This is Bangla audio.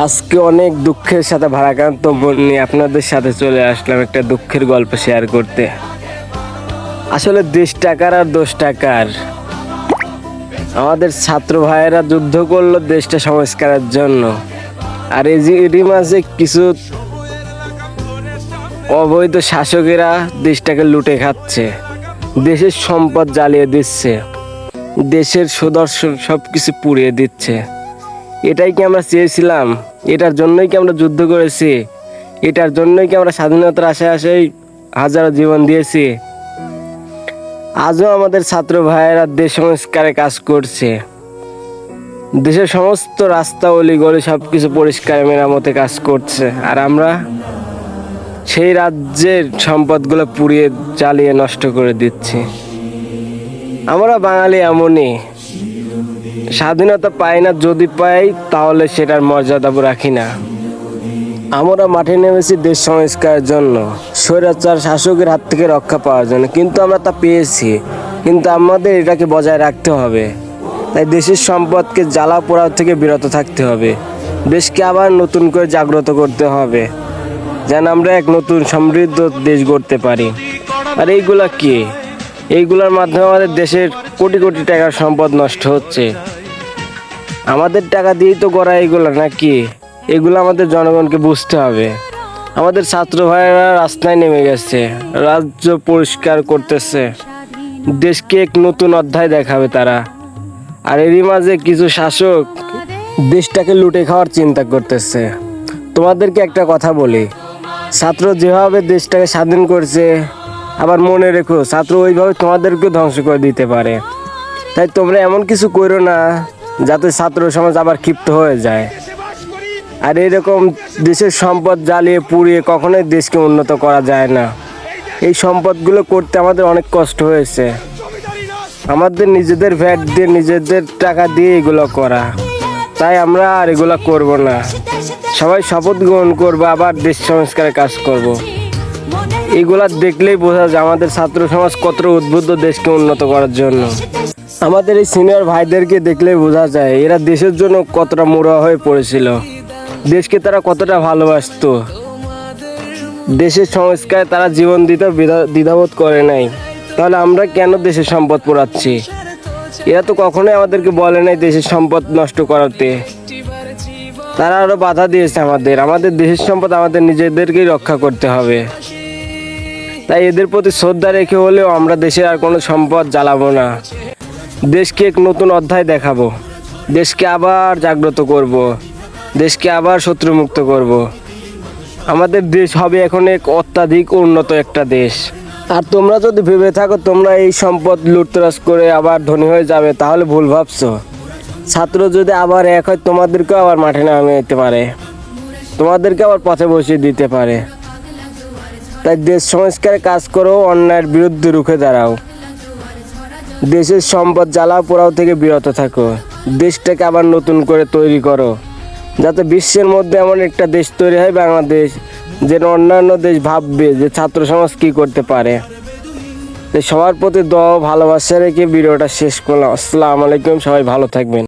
আজকে অনেক দুঃখের সাথে ভারাক্রান্ত মন নিয়ে আপনাদের সাথে চলে আসলাম একটা দুঃখের গল্প শেয়ার করতে। আসলে দেশ টাকার আর দোষ টাকার। আমাদের ছাত্র ভাইয়েরা যুদ্ধ করল দেশটা সংস্কারের জন্য। আর এই যে মাঝে কিছু অবৈধ শাসকেরা দেশটাকে লুটে খাচ্ছে, দেশের সম্পদ জ্বালিয়ে দিচ্ছে, দেশের সুদর্শন সব কিছু পুড়িয়ে দিচ্ছে। এটাই কি আমরা চেয়েছিলাম? এটার জন্যই কি আমরা যুদ্ধ করেছি? এটার জন্যই কি আমরা স্বাধীনতার আশায় আশায় হাজারো জীবন দিয়েছি? আজও আমাদের ছাত্র ভাইয়েরা দেশ সংস্কারে কাজ করছে। দেশের সমস্ত রাস্তা অলিগলি সব কিছু পরিষ্কার, মেরামতে কাজ করছে। আর আমরা সেই রাজ্যের সম্পদগুলো পুড়িয়ে, জ্বালিয়ে নষ্ট করে দিচ্ছি। আমরা বাঙালি এমনই। স্বাধীনতা পাই না, যদি পাই, তাহলে সেটার মর্যাদা রাখি না। আমরা মাঠে নেমেছি দেশ সংস্কারের জন্য, স্বৈরাচার শাসকের হাত থেকে রক্ষা পাওয়ার জন্য। কিন্তু আমরা তা পেয়েছি, কিন্তু আমাদের এটাকে বজায় রাখতে হবে। তাই দেশের সম্পদকে জ্বালা পোড়া থেকে বিরত থাকতে হবে। দেশকে আবার নতুন করে জাগ্রত করতে হবে, যেন আমরা এক নতুন সমৃদ্ধ দেশ গড়তে পারি। আর এইগুলা কি? এইগুলোর মাধ্যমে আমাদের দেশের কোটি কোটি টাকার সম্পদ নষ্ট হচ্ছে। আমাদের টাকা দিয়েই তো করা এগুলো নাকি? এগুলো আমাদের জনগণকে বুঝতে হবে। আমাদের ছাত্র ভাইয়েরা রাস্তায় নেমে গেছে, রাজ্য পরিষ্কার করতেছে। দেশকে এক নতুন অধ্যায় দেখাবে তারা। আর এরই মাঝে কিছু শাসক দেশটাকে লুটে খাওয়ার চিন্তা করতেছে। তোমাদেরকে একটা কথা বলি, ছাত্র যেভাবে দেশটাকে স্বাধীন করছে, আবার মনে রেখো, ছাত্র ওইভাবে তোমাদেরকে ধ্বংস করে দিতে পারে। তাই তোমরা এমন কিছু করো না যাতে ছাত্র সমাজ আবার ক্ষিপ্ত হয়ে যায়। আর এরকম দেশের সম্পদ জ্বালিয়ে পুড়িয়ে কখনোই দেশকে উন্নত করা যায় না। এই সম্পদগুলো করতে আমাদের অনেক কষ্ট হয়েছে। আমাদের নিজেদের ভ্যাট দিয়ে নিজেদের টাকা দিয়ে এগুলো করা। তাই আমরা আর এগুলো করব না। সবাই শপথ গ্রহণ করব, আবার দেশ সংস্কারের কাজ করব। এগুলা দেখলেই বোঝা যায় আমাদের ছাত্র সমাজ কতটা উদ্বুদ্ধ দেশকে উন্নত করার জন্য। আমাদের এই সিনিয়র ভাইদেরকে দেখলে বোঝা যায়, এরা দেশের জন্য কতটা মোড়া হয়ে পড়েছিল। দেশকে তারা কতটা ভালোবাসতো। দেশের সংস্কারে তারা জীবন দিতে দ্বিধাবোধ করে নাই। তাহলে আমরা কেন দেশের সম্পদ পোড়াচ্ছি? এরা তো কখনোই আমাদেরকে বলে নাই দেশের সম্পদ নষ্ট করাতে। তারা আরও বাধা দিয়েছে আমাদের। আমাদের দেশের সম্পদ আমাদের নিজেদেরকেই রক্ষা করতে হবে। তাই এদের প্রতি শ্রদ্ধা রেখে হলেও আমরা দেশের আর কোনো সম্পদ জ্বালাবো না। দেশকে এক নতুন অধ্যায় দেখাবো। দেশকে আবার জাগ্রত করব। দেশকে আবার শত্রুমুক্ত করব। আমাদের দেশ হবে এখন এক অত্যাধিক উন্নত একটা দেশ। আর তোমরা যদি ভেবে থাকো, তোমরা এই সম্পদ লুটতরাজ করে আবার ধনী হয়ে যাবে, তাহলে ভুল ভাবছ। ছাত্র যদি আবার এক হয়, তোমাদেরকেও আবার মাঠে নামিয়ে দিতে পারে। তোমাদেরকে আবার পথে বসিয়ে দিতে পারে। তাই দেশ সংস্কারে কাজ করো, অন্যায়ের বিরুদ্ধে রুখে দাঁড়াও। দেশের সম্পদ জ্বালা পোড়াও থেকে বিরত থাকো। দেশটাকে আবার নতুন করে তৈরি করো। যাতে বিশ্বের মধ্যে এমন একটা দেশ তৈরি হয় বাংলাদেশ, যেন অন্যান্য দেশ ভাববে যে ছাত্র সমাজ কী করতে পারে। সবার প্রতি দ ভালোবাসা রেখে ভিডিওটা শেষ করলাম। আসসালামু আলাইকুম, সবাই ভালো থাকবেন।